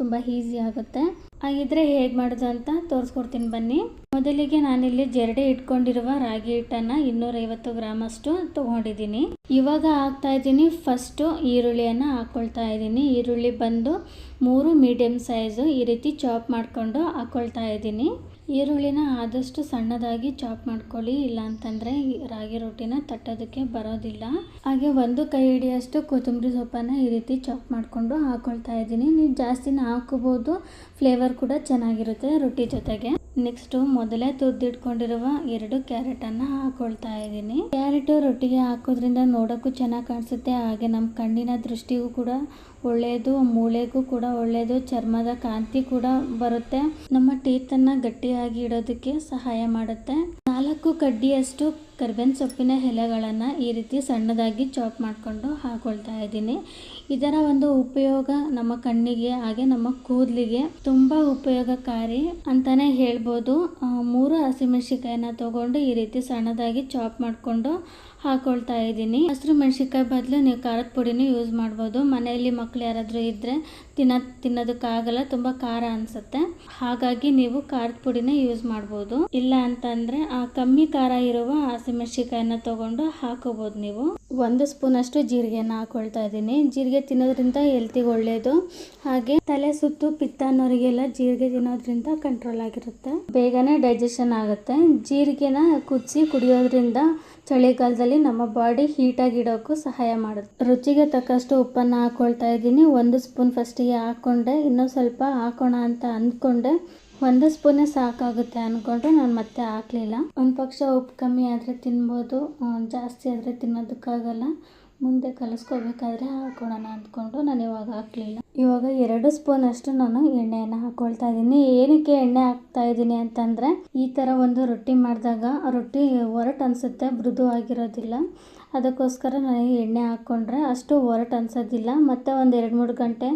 ತುಂಬ ಈಸಿ ಆಗುತ್ತೆ. ಹಾಗಿದ್ರೆ ಹೇಗೆ ಮಾಡೋದು ಅಂತ ತೋರಿಸ್ಕೊಡ್ತೀನಿ ಬನ್ನಿ. ಮೊದಲಿಗೆ ನಾನಿಲ್ಲಿ ಜರಡೆ ಇಟ್ಕೊಂಡಿರುವ ರಾಗಿ ಹಿಟ್ಟನ್ನು ಇನ್ನೂರೈವತ್ತು ಗ್ರಾಮ್ ಅಷ್ಟು ತಗೊಂಡಿದ್ದೀನಿ. ಇವಾಗ ಹಾಕ್ತಾ ಇದ್ದೀನಿ. ಫಸ್ಟು ಈರುಳ್ಳಿಯನ್ನು ಹಾಕ್ಕೊಳ್ತಾ ಇದ್ದೀನಿ. ಈರುಳ್ಳಿ ಬಂದು ಮೂರು ಮೀಡಿಯಮ್ ಸೈಜು ಈ ರೀತಿ ಚಾಪ್ ಮಾಡಿಕೊಂಡು ಹಾಕ್ಕೊಳ್ತಾ ಇದ್ದೀನಿ. ಈರುಳ್ಳಿನ ಆದಷ್ಟು ಸಣ್ಣದಾಗಿ ಚಾಪ್ ಮಾಡ್ಕೊಳ್ಳಿ. ಇಲ್ಲ ಅಂತಂದರೆ ರಾಗಿ ರೊಟ್ಟಿನ ತಟ್ಟೋದಕ್ಕೆ ಬರೋದಿಲ್ಲ. ಹಾಗೆ ಒಂದು ಕೈ ಹಿಡಿಯಷ್ಟು ಕೊತ್ತಂಬರಿ ಸೊಪ್ಪನ್ನ ಈ ರೀತಿ ಚಾಪ್ ಮಾಡಿಕೊಂಡು ಹಾಕ್ಕೊಳ್ತಾ ಇದ್ದೀನಿ. ನೀವು ಜಾಸ್ತಿನ ಹಾಕೋಬೋದು. ಫ್ಲೇವರ್ ಕೂಡ ಚೆನ್ನಾಗಿರುತ್ತೆ ರೊಟ್ಟಿ ಜೊತೆಗೆ. ನೆಕ್ಸ್ಟು ಮೊದಲೇ ತುರ್ದಿಟ್ಕೊಂಡಿರುವ ಎರಡು ಕ್ಯಾರೆಟನ್ನು ಹಾಕೊಳ್ತಾ ಇದ್ದೀನಿ. ಕ್ಯಾರೆಟು ರೊಟ್ಟಿಗೆ ಹಾಕೋದ್ರಿಂದ ನೋಡೋಕ್ಕೂ ಚೆನ್ನಾಗಿ ಕಾಣಿಸುತ್ತೆ, ಹಾಗೆ ನಮ್ಮ ಕಣ್ಣಿನ ದೃಷ್ಟಿಗೂ ಕೂಡ ಒಳ್ಳೆಯದು, ಮೂಳೆಗೂ ಕೂಡ ಒಳ್ಳೆಯದು, ಚರ್ಮದ ಕಾಂತಿ ಕೂಡ ಬರುತ್ತೆ. ನಮ್ಮ ಟೀತನ್ನು ಗಟ್ಟಿಯಾಗಿ ಇಡೋದಕ್ಕೆ ಸಹಾಯ ಮಾಡುತ್ತೆ. ನಾಲ್ಕು ಕಡ್ಡಿಯಷ್ಟು ಕರ್ಬೇವಿನ ಸೊಪ್ಪಿನ ಎಲೆಗಳನ್ನು ಈ ರೀತಿ ಸಣ್ಣದಾಗಿ ಚಾಪ್ ಮಾಡಿಕೊಂಡು ಹಾಕೊಳ್ತಾ ಇದ್ದೀನಿ. ಇದರ ಒಂದು ಉಪಯೋಗ ನಮ್ಮ ಕಣ್ಣಿಗೆ, ಹಾಗೆ ನಮ್ಮ ಕೂದಲಿಗೆ ತುಂಬ ಉಪಯೋಗಕಾರಿ ಅಂತಾನೆ ಹೇಳ್ಬೋದು. ಮೂರು ಹಸಿಮೆಣಸಿಕಾಯಿನ ತಗೊಂಡು ಈ ರೀತಿ ಸಣ್ಣದಾಗಿ ಚಾಪ್ ಮಾಡಿಕೊಂಡು ಹಾಕೊಳ್ತಾ ಇದ್ದೀನಿ. ಹಸಿರು ಮೆಣಸಿನ್ಕಾಯಿ ಬದಲು ನೀವು ಖಾರದ ಪುಡಿನೂ ಯೂಸ್ ಮಾಡ್ಬೋದು. ಮನೆಯಲ್ಲಿ ಮಕ್ಳು ಯಾರಾದರೂ ಇದ್ದರೆ ತಿನ್ನ, ತಿನ್ನೋದಕ್ಕಾಗಲ್ಲ, ತುಂಬ ಖಾರ ಅನಿಸುತ್ತೆ. ಹಾಗಾಗಿ ನೀವು ಖಾರದ ಪುಡಿನ ಯೂಸ್ ಮಾಡ್ಬೋದು. ಇಲ್ಲ ಅಂತಂದರೆ ಆ ಕಮ್ಮಿ ಖಾರ ಇರುವ ಹಸಿಮೆಣ್ಸಿಕಾಯನ್ನ ತೊಗೊಂಡು ಹಾಕೋಬೋದು ನೀವು. ಒಂದು ಸ್ಪೂನ್ ಅಷ್ಟು ಜೀರಿಗೆನ ಹಾಕೊಳ್ತಾ ಇದ್ದೀನಿ. ಜೀರಿಗೆ ತಿನ್ನೋದ್ರಿಂದ ಹೆಲ್ತಿಗೆ ಒಳ್ಳೆಯದು ಹಾಗೆ ತಲೆ ಸುತ್ತು ಪಿತ್ತ ಅನ್ನೋರಿಗೆಲ್ಲ ಜೀರಿಗೆ ತಿನ್ನೋದ್ರಿಂದ ಕಂಟ್ರೋಲ್ ಆಗಿರುತ್ತೆ. ಬೇಗನೆ ಡೈಜೆಷನ್ ಆಗುತ್ತೆ. ಜೀರಿಗೆನ ಕುದಿಸಿ ಕುಡಿಯೋದ್ರಿಂದ ಚಳಿಗಾಲದಲ್ಲಿ ನಮ್ಮ ಬಾಡಿ ಹೀಟಾಗಿ ಇಡೋಕ್ಕೂ ಸಹಾಯ ಮಾಡುತ್ತೆ. ರುಚಿಗೆ ತಕ್ಕಷ್ಟು ಉಪ್ಪನ್ನು ಹಾಕೊಳ್ತಾ ಇದ್ದೀನಿ. ಒಂದು ಸ್ಪೂನ್ ಫಸ್ಟಿಗೆ ಹಾಕ್ಕೊಂಡೆ ಇನ್ನೂ ಸ್ವಲ್ಪ ಹಾಕೋಣ ಅಂತ ಅಂದ್ಕೊಂಡೆ. ಒಂದು ಸ್ಪೂನೇ ಸಾಕಾಗುತ್ತೆ ಅಂದ್ಕೊಂಡು ನಾನು ಮತ್ತೆ ಹಾಕಲಿಲ್ಲ. ಒಂದು ಪಕ್ಷ ಉಪ್ಪು ಕಮ್ಮಿ ಆದರೆ ತಿನ್ಬೋದು ಜಾಸ್ತಿ ಆದರೆ ತಿನ್ನೋದಕ್ಕಾಗಲ್ಲ. ಮುಂದೆ ಕಲಿಸ್ಕೋಬೇಕಾದ್ರೆ ಹಾಕೊಳ್ಳೋಣ ಅಂದ್ಕೊಂಡು ನಾನು ಇವಾಗ ಹಾಕಲಿಲ್ಲ. ಇವಾಗ ಎರಡು ಸ್ಪೂನ್ ಅಷ್ಟು ನಾನು ಎಣ್ಣೆಯನ್ನು ಹಾಕೊಳ್ತಾ ಇದ್ದೀನಿ ಏನಕ್ಕೆ ಎಣ್ಣೆ ಹಾಕ್ತಾ ಇದ್ದೀನಿ ಅಂತಂದರೆ, ಈ ಥರ ಒಂದು ರೊಟ್ಟಿ ಮಾಡಿದಾಗ ರೊಟ್ಟಿ ಒರಟು ಅನಿಸುತ್ತೆ, ಮೃದು ಆಗಿರೋದಿಲ್ಲ. ಅದಕ್ಕೋಸ್ಕರ ನನಗೆ ಎಣ್ಣೆ ಹಾಕ್ಕೊಂಡ್ರೆ ಅಷ್ಟು ಒರಟು ಅನ್ಸೋದಿಲ್ಲ. ಮತ್ತು ಒಂದು ಎರಡು ಮೂರು ಗಂಟೆ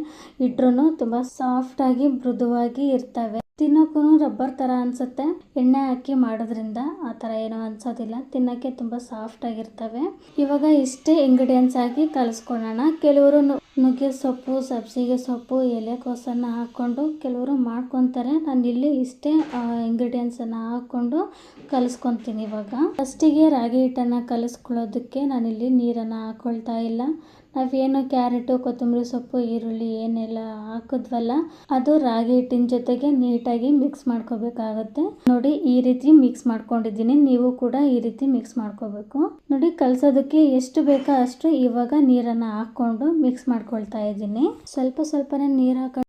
ಇಟ್ರೂ ತುಂಬ ಸಾಫ್ಟಾಗಿ ಮೃದುವಾಗಿ ಇರ್ತವೆ. ತಿನ್ನೋಕ್ಕೂ ರಬ್ಬರ್ ಥರ ಅನಿಸುತ್ತೆ. ಎಣ್ಣೆ ಹಾಕಿ ಮಾಡೋದ್ರಿಂದ ಆ ಥರ ಏನೂ ಅನ್ಸೋದಿಲ್ಲ. ತಿನ್ನೋಕ್ಕೆ ತುಂಬ ಸಾಫ್ಟಾಗಿರ್ತವೆ ಇವಾಗ ಇಷ್ಟೇ ಇಂಗ್ರೀಡಿಯೆಂಟ್ಸ್ ಹಾಕಿ ಕಲಿಸ್ಕೊಳ್ಳೋಣ ಕೆಲವರು ನುಗ್ಗೆ ಸೊಪ್ಪು, ಸಬ್ಸಿಗೆ ಸೊಪ್ಪು, ಎಲೆಕೋಸನ್ನು ಹಾಕ್ಕೊಂಡು ಕೆಲವರು ಮಾಡ್ಕೊತಾರೆ. ನಾನು ಇಲ್ಲಿ ಇಷ್ಟೇ ಇಂಗ್ರೀಡಿಯೆಂಟ್ಸನ್ನು ಹಾಕ್ಕೊಂಡು ಕಲಿಸ್ಕೊತೀನಿ ಇವಾಗ. ಫಸ್ಟಿಗೆ ರಾಗಿ ಹಿಟ್ಟನ್ನು ಕಲಿಸ್ಕೊಳ್ಳೋದಕ್ಕೆ ನಾನಿಲ್ಲಿ ನೀರನ್ನು ಹಾಕ್ಕೊಳ್ತಾ ಇಲ್ಲ. ನಾವೇನು ಕ್ಯಾರೆಟು, ಕೊತ್ತಂಬರಿ ಸೊಪ್ಪು, ಈರುಳ್ಳಿ ಏನೆಲ್ಲ ಹಾಕಿದ್ವಲ್ಲ, ಅದು ರಾಗಿ ಹಿಟ್ಟಿನ ಜೊತೆಗೆ ನೀಟಾಗಿ ಮಿಕ್ಸ್ ಮಾಡ್ಕೋಬೇಕಾಗತ್ತೆ. ನೋಡಿ, ಈ ರೀತಿ ಮಿಕ್ಸ್ ಮಾಡ್ಕೊಂಡಿದ್ದೀನಿ. ನೀವು ಕೂಡ ಈ ರೀತಿ ಮಿಕ್ಸ್ ಮಾಡ್ಕೋಬೇಕು. ನೋಡಿ, ಕಲಸೋದಕ್ಕೆ ಎಷ್ಟು ಬೇಕೋ ಅಷ್ಟು ಇವಾಗ ನೀರನ್ನು ಹಾಕ್ಕೊಂಡು ಮಿಕ್ಸ್ ಮಾಡ್ಕೊಳ್ತಾ ಇದ್ದೀನಿ. ಸ್ವಲ್ಪ ಸ್ವಲ್ಪನೇ ನೀರು ಹಾಕೊಂಡು